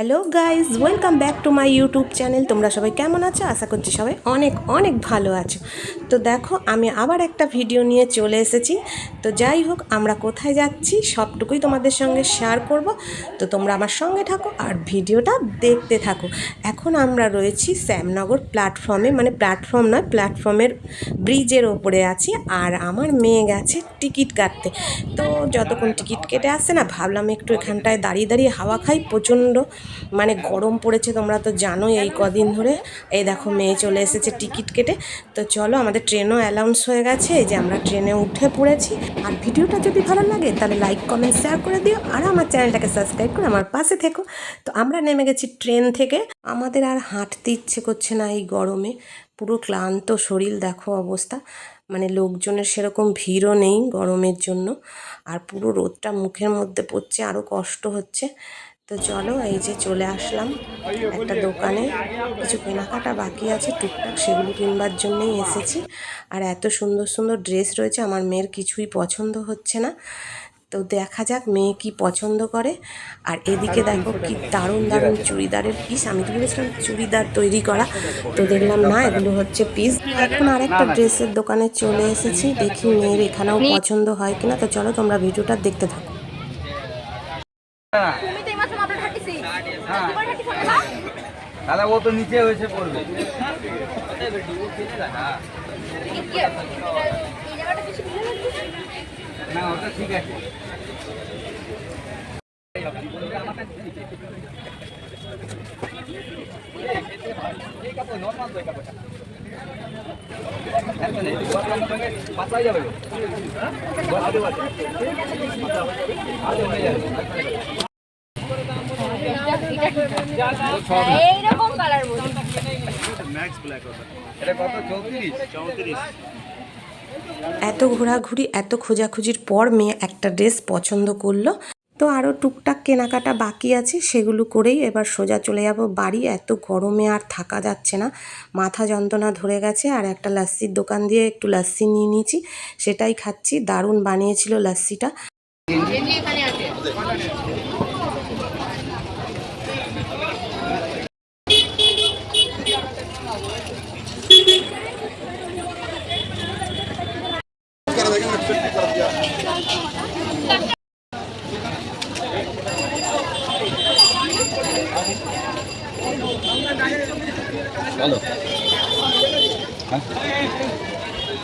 Hello guys welcome back to my YouTube channel তোমরা সবাই কেমন আছো? আশা করছি সবাই অনেক অনেক ভালো আছো। তো দেখো, আমি আবার একটা ভিডিও নিয়ে চলে এসেছি। তো যাই হোক, আমরা কোথায় যাচ্ছি সবটুকুই তোমাদের সঙ্গে শেয়ার করব। তো তোমরা আমার সঙ্গে থাকো আর ভিডিওটা দেখতে থাকো। এখন আমরা রয়েছি শ্যামনগর প্ল্যাটফর্মে মানে প্ল্যাটফর্ম নয় প্ল্যাটফর্মের ব্রিজের ওপরে আছি। আর আমার মেয়ে গেছে টিকিট কাটতে। তো যতক্ষণ টিকিট কেটে আসছে না, ভাবলাম একটু এখানটায় দাঁড়িয়ে দাঁড়িয়ে হাওয়া খাই। প্রচণ্ড মানে গরম পড়েছে তোমরা তো জানোই এই কদিন ধরে। এই দেখো মেয়ে চলে এসেছে টিকিট কেটে। তো চলো আমাদের ট্রেনও অ্যালাউন্স হয়ে গেছে যে আমরা ট্রেনে উঠে পড়েছি। আর ভিডিওটা যদি ভালো লাগে তাহলে লাইক কমেন্ট শেয়ার করে দিও। আর আমার চ্যানেলটাকে সাবস্ক্রাইব করে আমার পাশে থেকো। তো আমরা নেমে গেছি ট্রেন থেকে। আমাদের আর হাঁটতে ইচ্ছে করছে না এই গরমে। পুরো ক্লান্ত শরীর, দেখো অবস্থা। মানে লোকজনের সেরকম ভিড়ও নেই গরমের জন্য। আর পুরো রোদটা মুখের মধ্যে পড়ছে আরও কষ্ট হচ্ছে। তো চলো এই যে চলে আসলাম একটা দোকানে। কিছু কেনাকাটা বাকি আছে, টুকটাক সেগুলো কিনবার জন্যই এসেছি। আর এত সুন্দর সুন্দর ড্রেস রয়েছে, আমার মেয়ের কিছুই পছন্দ হচ্ছে না। তো দেখা যাক মেয়ে কি পছন্দ করে। আর এদিকে দেখো কি দারুণ দারুণ চুড়িদারের পিস আমি তো ভেবেছিলাম চুড়িদার তৈরি করা। তো দেখলাম না, এগুলো হচ্ছে পিস এখন আরেকটা ড্রেসের দোকানে চলে এসেছি, দেখি মেয়ের এখানেও পছন্দ হয় কিনা। তো চলো তোমরা ভিডিওটা দেখতে থাকো তুমি তো এই মাসে মাত্র 36 হ্যাঁ। তোমার 34 না তাহলে ও তো নিচে হয়েছে পড়বে। না ওটা ঠিক আছে। পাতলা যাবে এইরকম কালার বলি। এত ঘোরাঘুরি এত খোঁজাখুঁজির পর মেয়ে একটা ড্রেস পছন্দ করল। তো আরও টুকটাক কেনাকাটা বাকি আছে সেগুলো করেই এবার সোজা চলে যাব বাড়ি। এত গরমে আর থাকা যাচ্ছে না। মাথা যন্ত্রণা ধরে গেছে আর একটা লাস্সির দোকান দিয়ে একটু লাস্সি নিয়ে নিয়েছি। সেটাই খাচ্ছি। দারুণ বানিয়েছিল লাস্সিটা। लेकिन फिर कर दिया हेलो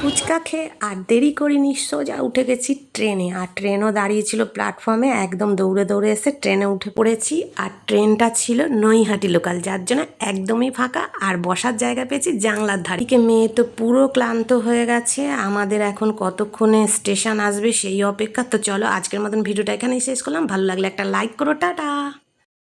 ফুচকা খেয়ে আর দেরি করিনি, সোজা উঠে গেছি ট্রেনে। আর ট্রেনও দাঁড়িয়েছিল প্ল্যাটফর্মে একদম দৌড়ে দৌড়ে এসে ট্রেনে উঠে পড়েছি। আর ট্রেনটা ছিল নৈহাটি লোকাল যার জন্য একদমই ফাঁকা। আর বসার জায়গা পেয়েছি জানলার ধারিকে মেয়ে তো পুরো ক্লান্ত হয়ে গেছে। আমাদের এখন কতক্ষণে স্টেশন আসবে সেই অপেক্ষা। তো চলো আজকের মতন ভিডিওটা এখানেই শেষ করলাম। ভালো লাগলে একটা লাইক করো, টাটা!